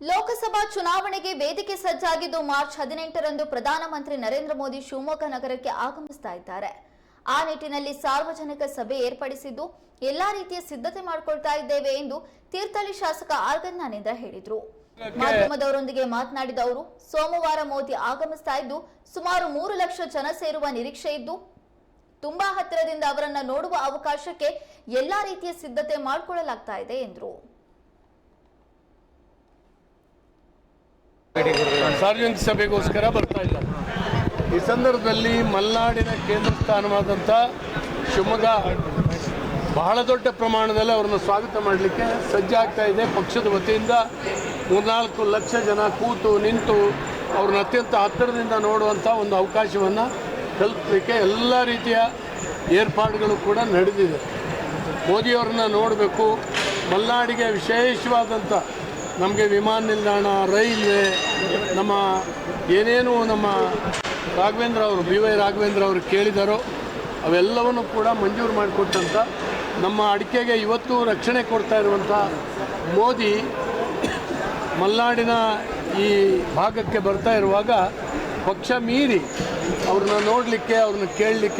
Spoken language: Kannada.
ಲೋಕಸಭಾ ಚುನಾವಣೆಗೆ ವೇದಿಕೆ ಸಜ್ಜಾಗಿದ್ದು ಮಾರ್ಚ್ ಹದಿನೆಂಟರಂದು ಪ್ರಧಾನಮಂತ್ರಿ ನರೇಂದ್ರ ಮೋದಿ ಶಿವಮೊಗ್ಗ ನಗರಕ್ಕೆ ಆಗಮಿಸ್ತಾ ಇದ್ದಾರೆ. ಆ ನಿಟ್ಟಿನಲ್ಲಿ ಸಾರ್ವಜನಿಕ ಸಭೆ ಏರ್ಪಡಿಸಿದ್ದು ಎಲ್ಲಾ ರೀತಿಯ ಸಿದ್ಧತೆ ಮಾಡಿಕೊಳ್ತಾ ಇದ್ದೇವೆ ಎಂದು ತೀರ್ಥಹಳ್ಳಿ ಶಾಸಕ ಆರ್ಗನ್ನಾನೇಂದ್ರ ಹೇಳಿದರು. ಹೇಳಿದ್ರು ಮಾಧ್ಯಮದವರೊಂದಿಗೆ ಮಾತನಾಡಿದ ಅವರು ಸೋಮವಾರ ಮೋದಿ ಆಗಮಿಸ್ತಾ ಇದ್ದು ಸುಮಾರು ಮೂರು ಲಕ್ಷ ಜನ ಸೇರುವ ನಿರೀಕ್ಷೆ ಇದ್ದು ತುಂಬಾ ಹತ್ತಿರದಿಂದ ಅವರನ್ನ ನೋಡುವ ಅವಕಾಶಕ್ಕೆ ಎಲ್ಲಾ ರೀತಿಯ ಸಿದ್ಧತೆ ಮಾಡಿಕೊಳ್ಳಲಾಗ್ತಾ ಇದೆ ಎಂದರು. ಸಾರ್ವಜನಿಕ ಸಭೆಗೋಸ್ಕರ ಬರ್ತಾ ಇದ್ದಾರೆ. ಈ ಸಂದರ್ಭದಲ್ಲಿ ಮಲೆನಾಡಿನ ಕೇಂದ್ರ ಸ್ಥಾನವಾದಂಥ ಶಿವಮೊಗ್ಗ ಬಹಳ ದೊಡ್ಡ ಪ್ರಮಾಣದಲ್ಲಿ ಅವರನ್ನು ಸ್ವಾಗತ ಮಾಡಲಿಕ್ಕೆ ಸಜ್ಜಾಗ್ತಾ ಇದೆ. ಪಕ್ಷದ ವತಿಯಿಂದ ಮೂರ್ನಾಲ್ಕು ಲಕ್ಷ ಜನ ಕೂತು ನಿಂತು ಅವ್ರನ್ನ ಅತ್ಯಂತ ಹತ್ತಿರದಿಂದ ನೋಡುವಂಥ ಒಂದು ಅವಕಾಶವನ್ನು ಕಲ್ಪಿಸಲಿಕ್ಕೆ ಎಲ್ಲ ರೀತಿಯ ಏರ್ಪಾಡುಗಳು ಕೂಡ ನಡೆದಿದೆ. ಮೋದಿಯವ್ರನ್ನ ನೋಡಬೇಕು. ಮಲೆನಾಡಿಗೆ ವಿಶೇಷವಾದಂಥ ನಮಗೆ ವಿಮಾನ ನಿಲ್ದಾಣ, ರೈಲ್ವೆ ನಮ್ಮ ಏನೇನು ನಮ್ಮ ರಾಘವೇಂದ್ರ ಅವರು, ಬಿ ವೈ ರಾಘವೇಂದ್ರ ಅವರು ಕೇಳಿದಾರೋ ಅವೆಲ್ಲವನ್ನು ಕೂಡ ಮಂಜೂರು ಮಾಡಿಕೊಟ್ಟಂಥ ನಮ್ಮ ಅಡಿಕೆಗೆ ಇವತ್ತು ರಕ್ಷಣೆ ಕೊಡ್ತಾ ಇರುವಂಥ ಮೋದಿ ಮಲೆನಾಡಿನ ಈ ಭಾಗಕ್ಕೆ ಬರ್ತಾ ಇರುವಾಗ ಪಕ್ಷ ಮೀರಿ ಅವ್ರನ್ನ ನೋಡಲಿಕ್ಕೆ, ಅವ್ರನ್ನ ಕೇಳಲಿಕ್ಕೆ